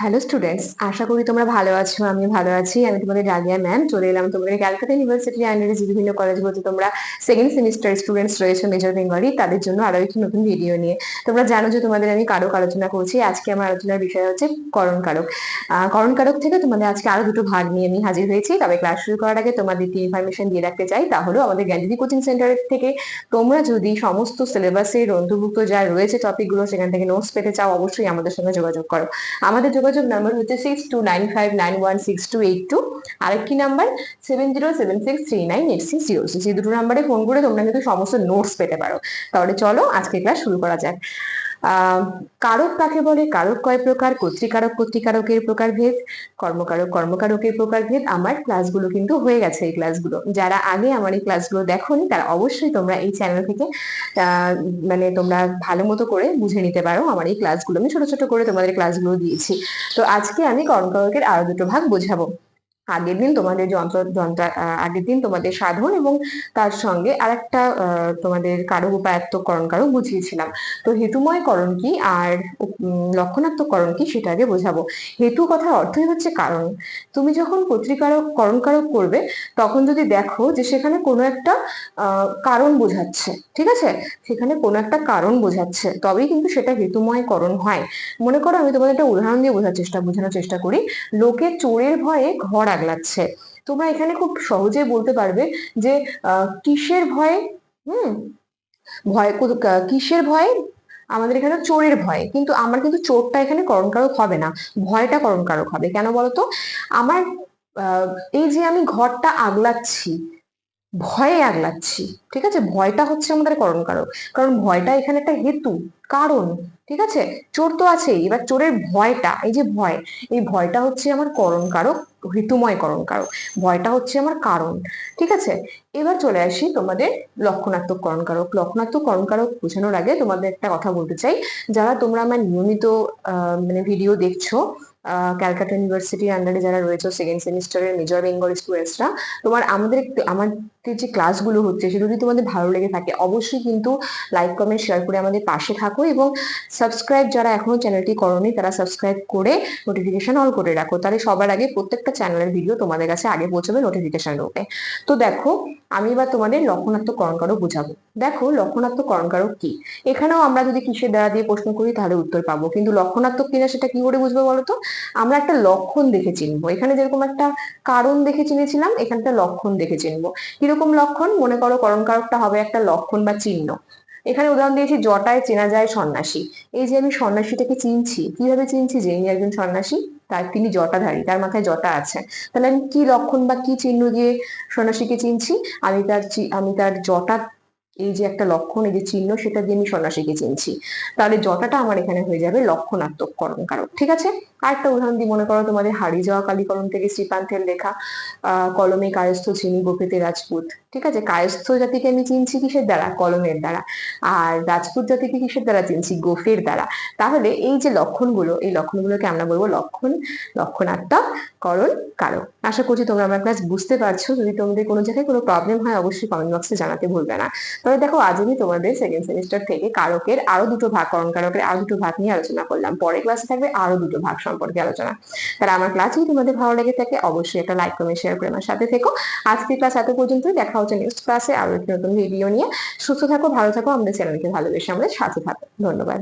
Hello students আশা করি তোমরা ভালো আছো আমি ভালো আছি। আমি তোমাদের রাগিয়া ম্যাম চলে এলাম তোমাদের ক্যালকাটা ইউনিভার্সিটি আন্ডারে যে বিভিন্ন কলেজগুলোতে তোমরা সেকেন্ড সেমিস্টার স্টুডেন্টস রয়েছে মেজর বেঙ্গলি তাদের জন্য আরও একটি নতুন ভিডিও নিয়ে। তোমরা জানো যে তোমাদের আমি কারক আলোচনা করছি। আজকে আমার আলোচনার বিষয় হচ্ছে করণ কারক। করণ কারক থেকে তোমাদের আজকে আরও দুটো ভাগ নিয়ে আমি হাজির হয়েছি। তবে ক্লাস শুরু করার আগে তোমাদেরকে ইনফরমেশন দিয়ে রাখতে চাই, তা হলো আমাদের জ্ঞানদীদি কোচিং সেন্টারের থেকে। তোমরা যদি সমস্ত সিলেবাসের অন্তর্ভুক্ত যা রয়েছে টপিকগুলো সেখান থেকে নোটস পেতে চাও, অবশ্যই আমাদের সঙ্গে যোগাযোগ করো। আমাদের যোগাযোগ নাম্বার হচ্ছে six two nine five nine one six two eight two আরেকটি number seven zero seven six three nine eight six zero six এই দুটো নাম্বারে ফোন করে তোমরা কিন্তু সমস্ত নোটস পেতে পারো। তাহলে চলো আজকে ক্লাস শুরু করা যাক। কারক কাকে বলে? কারক কয় প্রকার? কর্তৃকারক, কর্তৃকারকের প্রকারভেদ কর্মকারক, কর্মকারকের প্রকারভেদ আমার ক্লাসগুলো কিন্তু হয়ে গেছে এই ক্লাসগুলো যারা আগে আমার এই ক্লাসগুলো দেখোনি, তারা অবশ্যই তোমরা এই চ্যানেল থেকে মানে তোমরা ভালো মতো করে বুঝে নিতে পারো। আমার এই ক্লাসগুলো আমি ছোট ছোট করে তোমাদের ক্লাসগুলো দিয়েছি। তো আজকে আমি কর্মকারকের আরও দুটো ভাগ বোঝাবো। আগের দিন তোমাদের যন্ত্র যন্ত্র আগের দিন তোমাদের সাধন এবং তার সঙ্গে আরেকটা আহ, তোমাদের কারক উপায়াত্মকরণ কারক বুঝিয়েছিলাম। তো হেতুময়করণ কি আর লক্ষণাত্মকরণ কি সেটা আগে বোঝাবো। হেতু কথার অর্থই হচ্ছে কারণ। তুমি যখন কর্তৃকারক করণকারক করবে তখন যদি দেখো যে সেখানে কোনো একটা কারণ বোঝাচ্ছে ঠিক আছে? সেখানে কোনো একটা কারণ বোঝাচ্ছে তবেই কিন্তু সেটা হেতুময়করণ হয়। মনে করো আমি তোমাদের একটা উদাহরণ দিয়ে বোঝার চেষ্টা বোঝানোর চেষ্টা করি। লোকে চোরের ভয়ে ঘর আগলাচ্ছে তোমরা এখানে খুব সহজে বলতে পারবে যে কিসের ভয়ে? হুম? ভয় কিসের ভয়ে? আমাদের এখানে চোরের ভয়। কিন্তু আমার কিন্তু চোরটা এখানে করণকারক হবে না। ভয়টা করণকারক হবে। কেন বলতো? আমার এই যে আমি ঘরটা আগলাচ্ছি ভয়ে আগলাচ্ছি, ঠিক আছে? ভয়টা হচ্ছে আমাদের করণকারক। কারণ ভয়টা এখানে একটা হেতু, কারণ, ঠিক আছে? চোর তো আছেই, এবার চোরের ভয়টা, এই যে ভয়, এই ভয়টা হচ্ছে আমার করণকারক হেতুময় করণকারক। ভয়টা হচ্ছে আমার কারণ, ঠিক আছে? এবার চলে আসি তোমাদের লক্ষণাত্মক করণকারক। লক্ষণাত্মক করণকারক বোঝানোর আগে তোমাদের একটা কথা বলতে চাই। যারা তোমরা আমার নিয়মিত মানে ভিডিও দেখছ ক্যালকাটা ইউনিভার্সিটির আন্ডারে যারা রয়েছে সেকেন্ড সেমিস্টারের মেজর বেঙ্গল স্টুডেন্টসরা তোমার আমাদের আমাদের যে ক্লাসগুলো হচ্ছে সেটা যদি তোমাদের ভালো লেগে থাকে, অবশ্যই কিন্তু লাইক কমেন্ট শেয়ার করে আমাদের পাশে থাকো এবং সাবস্ক্রাইব যারা এখনও চ্যানেলটি করনি, তারা সাবস্ক্রাইব করে নোটিফিকেশন অল করে রাখো। তাহলে সবার আগে প্রত্যেকটা চ্যানেলের ভিডিও তোমাদের কাছে আগে পৌঁছবে নোটিফিকেশন রূপে তো দেখো আমি এবার তোমাদের লক্ষণাত্মক করণকারক বুঝাবো। দেখো লক্ষণাত্মক করণকারক কি? এখানেও আমরা যদি কিসের দ্বারা দিয়ে প্রশ্ন করি, তাহলে উত্তর পাবো। কিন্তু লক্ষণাত্মক কিনা সেটা কি করে বুঝব বলতো? আমরা একটা লক্ষণ দেখে চিনবো। এখানে যেরকম একটা কারণ দেখে চিনেছিলাম এখানে একটা লক্ষণ দেখে চিনবো। কীরকম লক্ষণ? মনে করো করণকারকটা হবে একটা লক্ষণ বা চিহ্ন। এখানে উদাহরণ দিয়েছি, জটায় চেনা যায় সন্ন্যাসী। এই যে আমি সন্ন্যাসীটাকে চিনছি, কীভাবে চিনছি যে, ইনি একজন সন্ন্যাসী? তার তিনি জটাধারী, তার মাথায় জটা আছে। তাহলে আমি কি লক্ষণ বা কি চিহ্ন দিয়ে সন্ন্যাসীকে চিনছি? আমি তার আমি তার জটা এই যে একটা লক্ষণ, এই যে চিহ্ন, সেটা দিয়ে আমি সন্ন্যাসীকে চিনছি। তাহলে জটাটা আমার এখানে হয়ে যাবে লক্ষণাত্মক করণকারক ঠিক আছে? আরেকটা উদাহরণ দিই মনে করো তোমাদের হারিয়ে যাওয়া কালীকরণ থেকে শ্রীকান্তের লেখা আহ কলমে কায়স্থ চিনি গোপেতে রাজপুত, ঠিক আছে? কায়স্থ জাতিকে আমি চিনছি কিসের দ্বারা? কলমের দ্বারা। আর রাজপুত জাতিকে কিসের দ্বারা চিনছি? গোফের দ্বারা। তাহলে এই যে লক্ষণগুলো, এই লক্ষণগুলোকে আমরা বলব লক্ষণ লক্ষণাত্মক করণ কারক। আশা করছি তোমরা আমার ক্লাস বুঝতে পারছ। যদি তোমাদের কোনো জায়গায় কোনো প্রবলেম হয়, অবশ্যই কমেন্ট বক্সে জানাতে ভুলবে না। তবে দেখো, আজ আমি তোমাদের সেকেন্ড সেমিস্টার থেকে কারকের আরও দুটো ভাগ, করণ কারকের আরও দুটো ভাগ নিয়ে আলোচনা করলাম। পরের ক্লাসে থাকবে আরও দুটো ভাগ সম্পর্কে আলোচনা। তাহলে আমার ক্লাস যদি তোমাদের ভালো লেগে থাকে, অবশ্যই একটা লাইক কমেন্ট শেয়ার করে আমার সাথে থেকো। আজকে ক্লাস এত পর্যন্তই। দেখা হচ্ছে নেক্সট ক্লাসে আরও একটি নতুন ভিডিও নিয়ে। সুস্থ থাকো, ভালো থাকো, আমাদের চ্যানেলকে ভালোবেসে আমাদের সাথে থাকো। ধন্যবাদ।